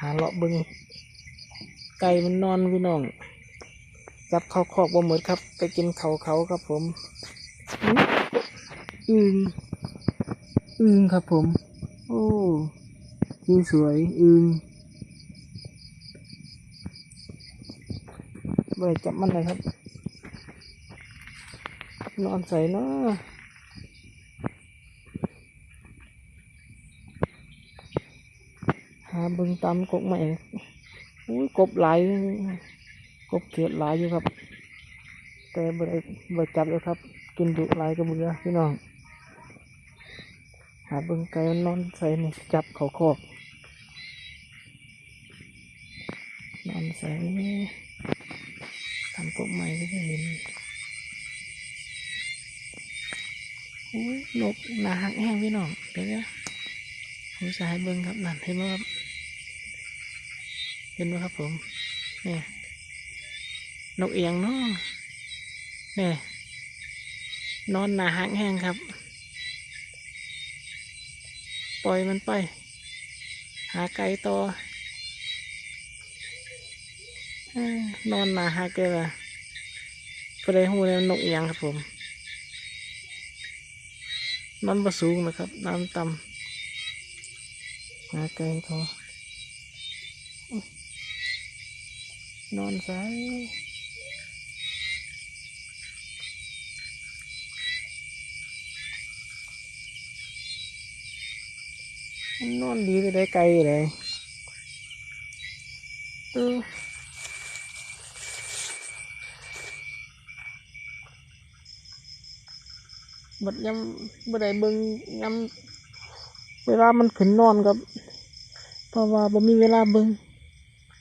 หาเลาะเบิงไก่มันนอนพี่น้องจับเขาคอกบ่หมดครับ ไปกินเขาเขาครับผมอึงอึงครับผม โอ้ยีสวยอึงไปจับมันเลยครับ นอนใส่เนาะ หาเบึงตามกกใหม่อุ้ยกบหลายกบเขียดหลายอยู่ครับ แต่บ่ได้บ่จับเลยครับ กินดุหลายก็เบื่อพี่น้อง หาเบิ่งไก่นอนใส่นี่จับเขาคอกนอนใส่ทำกบใหม่ก็จะเห็นอุ้ยนกหนาหักแห้งพี่น้องเดี๋ยวนะผมจะให้เบิ่งครับนั่นเห็นไหมครับ เห็นไหมครับผมนี่นกเอียงเนาะนี่นอนหนาหักแห้งครับ ปล่อยมันไป หาไก่ต่อนอนหนาหักเลยล่ะก็ได้หูแล้วนกเอียงครับผมนอนบสูงนะครับนอนต่ำหาไก่ต่อ นอนสายนอนดีไปได้ไกลเลยเออบัดยำบัดได้เบิ่งยำเวลามันขึ้นนอนครับ เพราะว่าบ่มีเวลาเบิ่ง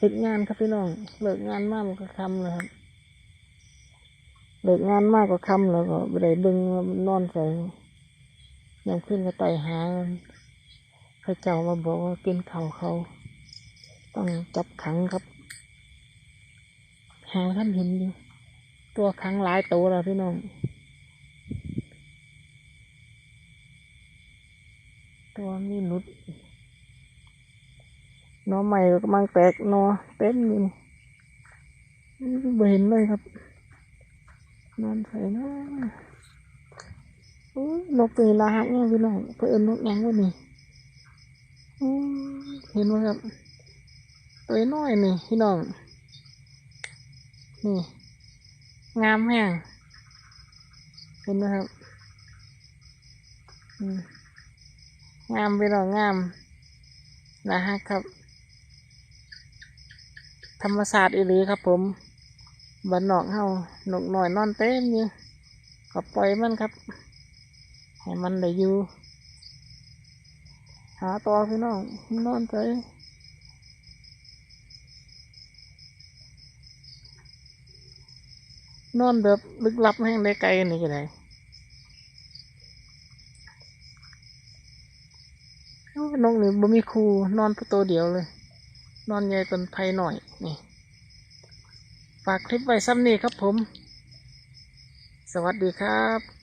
เฮ็ดงานครับพี่น้องเลิกงานมากก็คำแล้วครับเลิกงานมากก็คำแล้วก็บ่ได้เบิ่งนอนใส่ยามขึ้นก็ไต่หาพระเจ้ามาบอกว่ากินเข้าเขา ต้องจับขังครับ หาท่านเห็นอยู่ตัวขังหลายตัวแล้วพี่น้องตัวมีหนุด นอใหม่ก็กำลังแตกนอเต็มอยู่นี่ไม่เห็นเลยครับ นอนใส่นะโอ้นกตีละหักเนี่ยพี่น้องเพื่อนนกยังวะนี่เห็นไหมครับ ตัวน้อยนี่พี่น้อง นี่ งามแห้งเห็นไหมครับงามพี่น้องงามนะฮะครับ ธรรมศาสตร์อีหลีครับ ผมบันนอกเฮาหนกหน่อยนอนเต็มอยู่ก็ปล่อยมันครับ ให้มันได้อยู่ หาต่อพี่น้องนอนใจนอนแบบลึกลับแห้งได้ไกลนี่ก็ได้นกนี่บ่มีครูนอนตัวเดียวเลย นอนใหญ่เป็นภัยหน่อยนี่ฝากคลิปไว้ซ้ำนี่ครับผม สวัสดีครับ